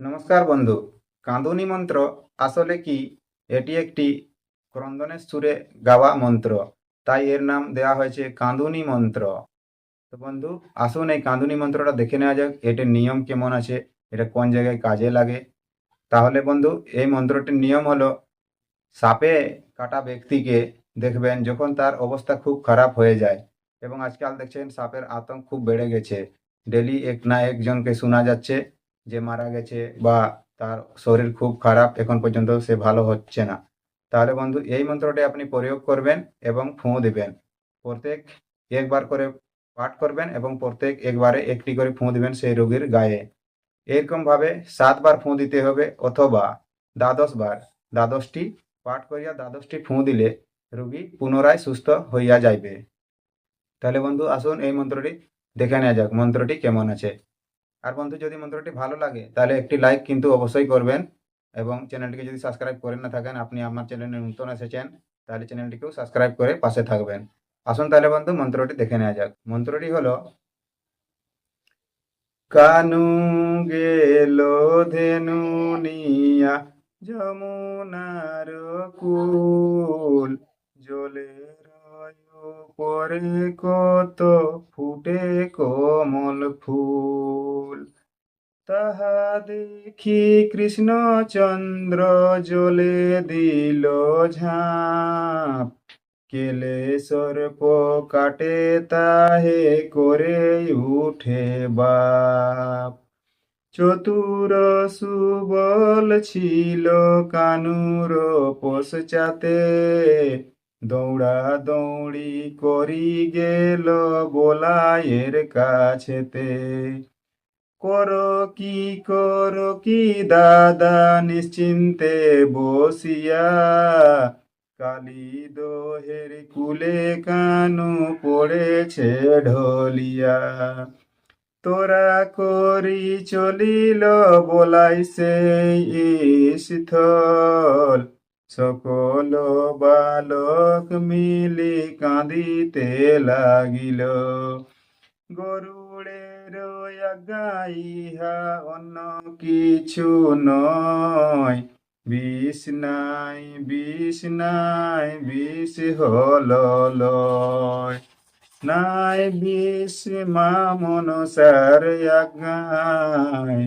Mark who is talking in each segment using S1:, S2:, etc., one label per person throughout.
S1: নমস্কার বন্ধু। কাঁদুনি মন্ত্র আসলে কি? এটি একটি ক্রন্দনের সুরে গাওয়া মন্ত্র, তাই এর নাম দেওয়া হয়েছে কাঁদুনি মন্ত্র। তো বন্ধু, আসুন এই কাঁদুনি মন্ত্রটা দেখে নেওয়া যাক, এটির নিয়ম কেমন আছে, এটা কোন জায়গায় কাজে লাগে। তাহলে বন্ধু, এই মন্ত্রটির নিয়ম হলো, সাপে কাটা ব্যক্তিকে দেখবেন যখন তার অবস্থা খুব খারাপ হয়ে যায়, এবং আজকাল দেখছেন সাপের আতঙ্ক খুব বেড়ে গেছে। ডেলি এক না একজনকে শোনা যাচ্ছে যে মারা গেছে বা তার শরীর খুব খারাপ, এখন পর্যন্ত সে ভালো হচ্ছে না। তাহলে বন্ধু, এই মন্ত্রটি আপনি প্রয়োগ করবেন এবং ফুঁ দিবেন। প্রত্যেক একবার করে পাঠ করবেন এবং প্রত্যেক একবারে একটি করে ফুঁ দিবেন সেই রোগীর গায়ে। এরকম ভাবে সাতবার ফুঁ দিতে হবে অথবা দ্বাদশ বার দ্বাদশটি পাঠ করিয়া দ্বাদশটি ফুঁ দিলে রোগী পুনরায় সুস্থ হইয়া যাইবে। তাহলে বন্ধু, আসুন এই মন্ত্রটি দেখে নেওয়া যাক। মন্ত্রটি কেমন আছে? আর বন্ধু, যদি মন্ত্রটি ভালো লাগে, তাহলে একটি লাইক কিন্তু অবশ্যই করবেন এবং চ্যানেলটিকে যদি সাবস্ক্রাইব করে না থাকেন, আপনি আমার চ্যানেলে নতুন এসেছেন, তাহলে চ্যানেলটিকেও সাবস্ক্রাইব করে পাশে থাকবেন। আসুন তাহলে বন্ধু, মন্ত্রটি দেখে নেওয়া যাক। মন্ত্রটি হলো, কানু গেল ধেনু নিয়া যমুনার কুল জলের পরে কত ফুটে কমল ফুল। তাহা দেখি কৃষ্ণচন্দ্র জলে দিল ঝাঁপ। কেলে সর্প কাটে তাহে করে উঠে বাপ। চতুর সুবল ছিল কানুর পশ্চাতে। দৌড়া দৌড়ি করি গেল বোলায়ের কাছেতে। কর কি কর কি দাদা নিশ্চিন্তে বসিয়া। কালী দোহের কুলে কানু পড়েছে ঢলিয়া। তোরা করি চলিল বলাই সেই স্থল সকল বালক মিলি কাঁদিতে লাগিল। গরুড়ের গাইহা অন্য কিছু নয়। বিষ নাই বিষ নাই, বিষ হল লয়। নাই বিষ মা মনসার আজ্ঞায়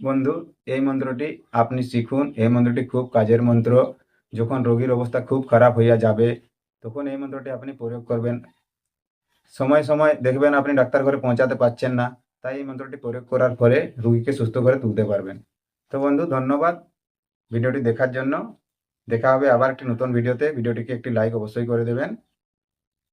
S1: বন্ধু, এই মন্ত্রটি আপনি শিখুন। এই মন্ত্রটি খুব কাজের মন্ত্র। যখন রোগীর অবস্থা খুব খারাপ হইয়া যাবে, তখন এই মন্ত্রটি আপনি প্রয়োগ করবেন। সময় সময় দেখবেন আপনি ডাক্তার ঘরে পৌঁছাতে পারছেন না, তাই এই মন্ত্রটি প্রয়োগ করার ফলে রুগীকে সুস্থ করে তুলতে পারবেন। তো বন্ধু, ধন্যবাদ ভিডিওটি দেখার জন্য। দেখা হবে আবার একটি নতুন ভিডিওতে। ভিডিওটিকে একটি লাইক অবশ্যই করে দেবেন।